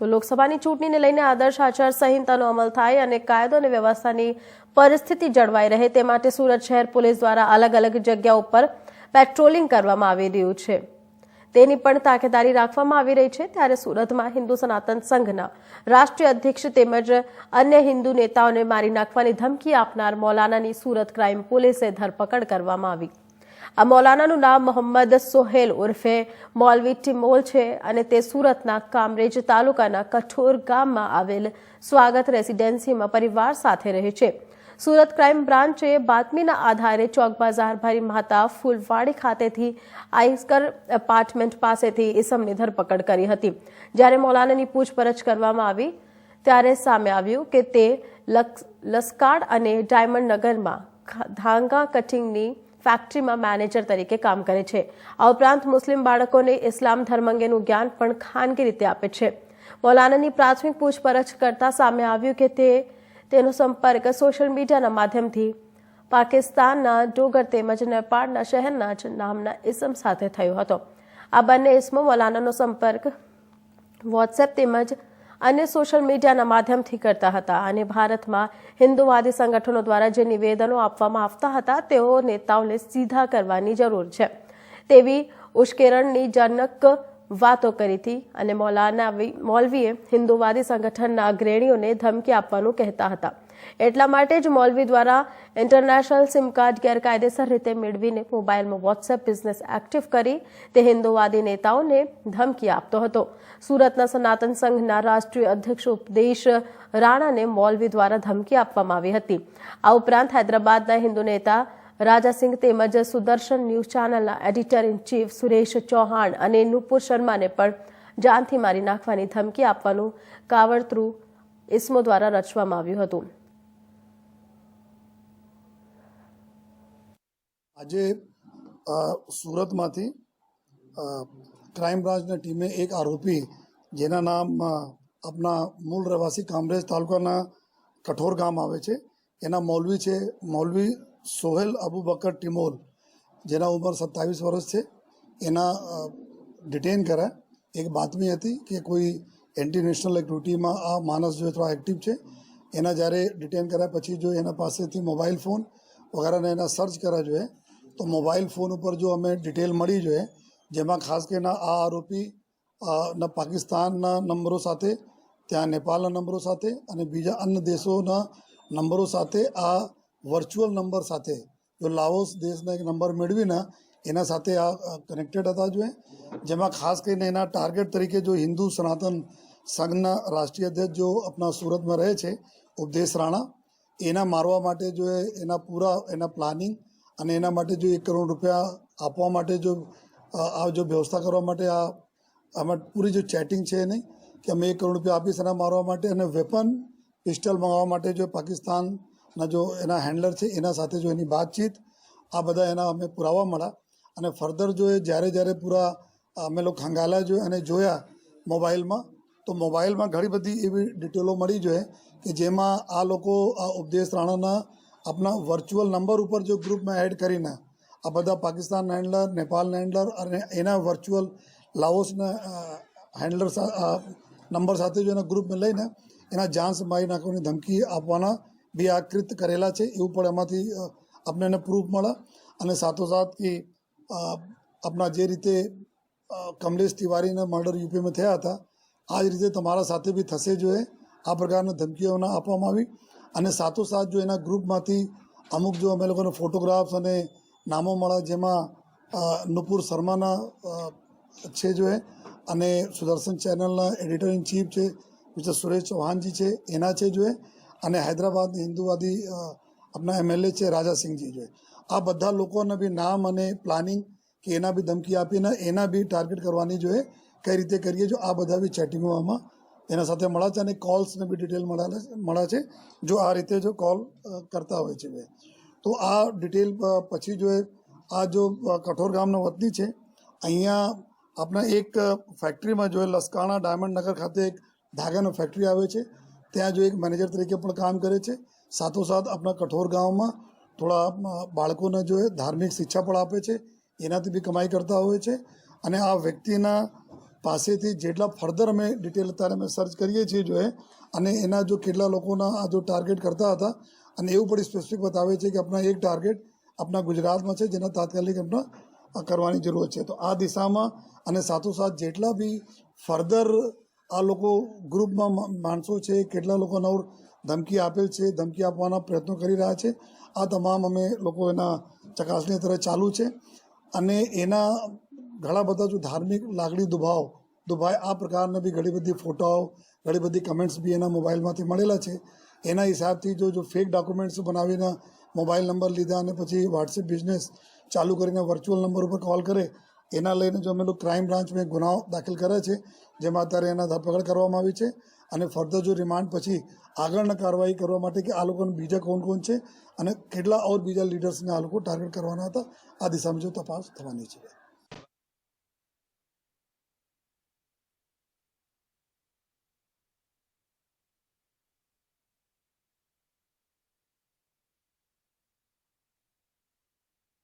તો લોકસભાની ચૂંટણીને લઈને આદર્શ આચાર સંહિતાનો અમલ થાય અને કાયદો અને વ્યવસ્થાની પરિસ્થિતિ જળવાઈ રહે તે માટે સુરત શહેર પોલીસ દ્વારા અલગ અલગ જગ્યા ઉપર પેટ્રોલિંગ કરવામાં આવી રહ્યું છે. તેની પણ તાકેદારી રાખવામાં આવી રહી છે. ત્યારે સુરતમાં હિન્દુ સનાતન સંઘના રાષ્ટ્રીય અધ્યક્ષ તેમજ અન્ય હિન્દુ નેતાઓને મારી નાખવાની ધમકી આપનાર મૌલાનાની સુરત ક્રાઇમ પોલીસે ધરપકડ કરવામાં આવી. આ મૌલાનાનું નામ મોહમ્મદ સોહેલ ઉર્ફે મોલવી ટિમોલ છે અને તે સુરતના કામરેજ તાલુકાના કઠોર ગામમાં આવેલ સ્વાગત રેસિડેન્સીમાં પરિવાર સાથે રહે છે. સુરત ક્રાઇમ બ્રાન્ચે બાતમીના આધારે ચોક બજાર ભરી માતા ફૂલવાડી ખાતેથી આઈસ્કર એપાર્ટમેન્ટ પાસેથી ઇસમની ધરપકડ કરી હતી. જ્યારે મૌલાનાની પૂછપરછ કરવામાં આવી, ત્યારે સામે આવ્યું કે તે લસ્કાડ અને ડાયમંડ નગરમાં ધાંગા કટિંગની ફેક્ટરીમાં મેનેજર તરીકે કામ કરે છે. આ ઉપરાંત મુસ્લિમ બાળકોને ઇસ્લામ ધર્મ અંગેનું જ્ઞાન પણ ખાનગી રીતે આપે છે. મૌલાનાની પ્રાથમિક પૂછપરછ કરતા સામે આવ્યું કે તે, તેનો સંપર્ક સોશિયલ મીડિયાના માધ્યમથી પાકિસ્તાનના ડોગર તેમજ નેપાળના શહેરના જ નામના ઇસમ સાથે થયો હતો. આ બંને ઇસમો મૌલાનાનો સંપર્ક વોટ્સએપ તેમજ અન્ય સોશિયલ મીડિયાના માધ્યમથી કરતા હતા. અને ભારતમાં હિન્દુવાદી સંગઠનો દ્વારા જે નિવેદનો આપવામાં આવતા હતા, તેઓ નેતાઓને સીધા કરવાની જરૂર છે. તેવી ઉશ્કેરણની જનક વાતો કરી હતી અને મૌલાના મૌલવીએ હિન્દુવાદી સંગઠનના અગ્રણીઓને ધમકી આપવાનું કહેતા હતા. એટલા માટે જ મૌલવી દ્વારા ઇન્ટરનેશનલ સિમ કાર્ડ ગેરકાયદેસર રીતે મેળવીને મોબાઈલમાં વોટ્સએપ બિઝનેસ એક્ટિવ કરી તે હિન્દુવાદી નેતાઓને ધમકી આપતો હતો. સુરતના સનાતન સંઘના રાષ્ટ્રીય અધ્યક્ષ ઉપદેશ રાણાને મૌલવી દ્વારા ધમકી આપવામાં આવી હતી. આ ઉપરાંત હૈદરાબાદના હિન્દુ નેતા રાજાસિંહ તેમજ સુદર્શન ન્યૂઝ ચેનલના editor in chief Suresh Chauhan અને નુપુર શર્માને પણ જાનથી મારી નાખવાની ધમકી આપવાનું કાવડતરું ઇસમો દ્વારા રચવામાં આવ્યું હતું. આજે સુરતમાંથી ક્રાઇમ બ્રાન્ચની ટીમે એક આરોપી જેના નામ આપના મૂળ રહેવાસી કામરેજ તાલુકાના કઠોર ગામ આવે છે. એના મૌલવી છે, મૌલવી સોહેલ અબુ બકર ટિમોલ જેના ઉંમર સત્તાવીસ વર્ષ છે, એના ડિટેન કર્યા. એક બાતમી હતી કે કોઈ એન્ટી નેશનલ એક્ટિવિટીમાં આ માણસ જો થોડા એક્ટિવ છે, એના જ્યારે ડિટેન કર્યા, પછી જો એના પાસેથી મોબાઈલ ફોન વગેરેને એના સર્ચ કર્યા જોઈએ, તો મોબાઈલ ફોન ઉપર જો અમે ડિટેલ મળી જોઈએ, જેમાં ખાસ કરીને આ આરોપી ના પાકિસ્તાનના નંબરો સાથે, ત્યાં નેપાળના નંબરો સાથે અને બીજા અન્ય દેશોના નંબરો સાથે આ વર્ચ્યુઅલ નંબર સાથે. જો લાઓસ દેશના એક નંબર મેળવીને એના સાથે આ કનેક્ટેડ હતા જોઈએ જેમાં ખાસ કરીને એના ટાર્ગેટ તરીકે જો હિન્દુ સનાતન સંઘના રાષ્ટ્રીય અધ્યક્ષ જો આપણા સુરતમાં રહે છે, ઉપદેશ રાણા, એના મારવા માટે જો એના પૂરા, એના પ્લાનિંગ અને એના માટે જો એક કરોડ રૂપિયા આપવા માટે જો, આ જો વ્યવસ્થા કરવા માટે આ, આમાં પૂરી જો ચેટિંગ છે નહીં, કે અમે એક કરોડ રૂપિયા આપીશ એના મારવા માટે અને વેપન પિસ્ટલ મંગાવવા માટે જો પાકિસ્તાનના જો એના હેન્ડલર છે, એના સાથે જો એની વાતચીત, આ બધા એના અમે પુરાવા મળ્યા. અને ફર્ધર જો એ જ્યારે જ્યારે પૂરા અમે લોકો ખંગાલા જોઈએ અને જોયા મોબાઈલમાં, તો મોબાઈલમાં ઘણી બધી એવી ડિટેલો મળી જોઈએ કે જેમાં આ લોકો, આ ઉપદેશ રાણાના આપણા વર્ચ્યુઅલ નંબર ઉપર જો ગ્રુપમાં એડ કરીને, આ બધા પાકિસ્તાન હેન્ડલર નેપાલ હેન્ડલર અને એના વર્ચ્યુઅલ લાઓસના હેન્ડલર નંબર સાથે જો એના ગ્રુપમાં લઈને એના જાન મારી નાખવાની ધમકી આપવાના બી આ કરેલા છે એવું પણ એમાંથી આપણે એને પ્રૂફ મળે. અને સાથોસાથ કે આપણા જે રીતે કમલેશ તિવારીના મર્ડર યુપીમાં થયા હતા, આ જ રીતે તમારા સાથે બી થશે જોઈએ આ પ્રકારના ધમકીઓના આપવામાં આવી. અને સાથોસાથ જો એના ગ્રુપમાંથી અમુક જો અમે લોકોને ફોટોગ્રાફ્સ અને નામો મળ્યા જેમાં નુપુર શર્માના છે જો અને સુદર્શન ચેનલના એડિટર ઇન ચીફ છે મિસ્ટર સુરેશ ચૌહાણજી છે, એના છે જો અને હૈદરાબાદ હિન્દુવાદી આપણા એમએલએ છે રાજાસિંહજી જોઈએ. આ બધા લોકોને બી નામ અને પ્લાનિંગ કે એના બી ધમકી આપીને એના બી ટાર્ગેટ કરવાની જોઈએ કઈ રીતે કરીએ જો આ બધા બી ચેટિંગોમાં એના સાથે મળ્યા છે અને કોલ્સને બી ડિટેલ મળ્યા છે જો આ રીતે જો કોલ કરતા હોય છે બે તો આ ડિટેલ પછી જો આ જો કઠોર ગામના વતની છે, અહીંયા આપણા એક ફેક્ટરીમાં જો એ લસકાણા ડાયમંડ નગર ખાતે એક ધાગાનો ફેક્ટરી આવે છે ત્યાં જો એક મેનેજર તરીકે પણ કામ કરે છે. સાથોસાથ આપણા કઠોર ગામમાં થોડા બાળકોને જો ધાર્મિક શિક્ષા પણ આપે છે. એનાથી બી કમાઈ કરતા હોય છે. અને આ વ્યક્તિના પાસેથી જેટલા ફર્ધર અમે ડિટેલ અત્યારે અમે સર્ચ કરીએ છીએ જો અને એના જો કેટલા લોકોના આ જો ટાર્ગેટ કરતા હતા, અને એવું પણ સ્પેસિફિક બતાવે છે કે આપણા એક ટાર્ગેટ આપણા ગુજરાતમાં છે, જેના તાત્કાલિક આપણા કરવાની જરૂર છે. તો આ દિશામાં અને સાથોસાથ જેટલા બી ફર્ધર આ લોકો ગ્રુપમાં માણસો છે, કેટલા લોકોને ધમકી આપેલ છે, ધમકી આપવાના પ્રયત્નો કરી રહ્યા છે. આ તમામ અમે લોકો એના ચકાસણી અત્યારે ચાલુ છે. અને એના ઘણા બધા જો ધાર્મિક લાગણી દુભાવ દુભાય આ પ્રકારના બી ઘણી બધી ફોટાઓ, ઘણી બધી કમેન્ટ્સ બી એના મોબાઈલમાંથી મળેલા છે. એના હિસાબથી જો જો ફેક ડોક્યુમેન્ટ્સ બનાવીને મોબાઈલ નંબર લીધા અને પછી વોટ્સએપ બિઝનેસ ચાલુ કરીને વર્ચ્યુઅલ નંબર ઉપર કોલ કરે એના લઈને જો અમે લોકો ક્રાઇમ બ્રાન્ચમાં ગુનાઓ દાખલ કરે છે, જેમાં અત્યારે એના ધરપકડ કરવામાં આવી છે અને ફર્ધર જો રિમાન્ડ પછી આગળના કાર્યવાહી કરવા માટે કે આ લોકોને બીજા કોણ કોણ છે અને કેટલા ઓર બીજા લીડર્સને આ લોકો ટાર્ગેટ કરવાના હતા, આ દિશામાં જો તપાસ થવાની છે.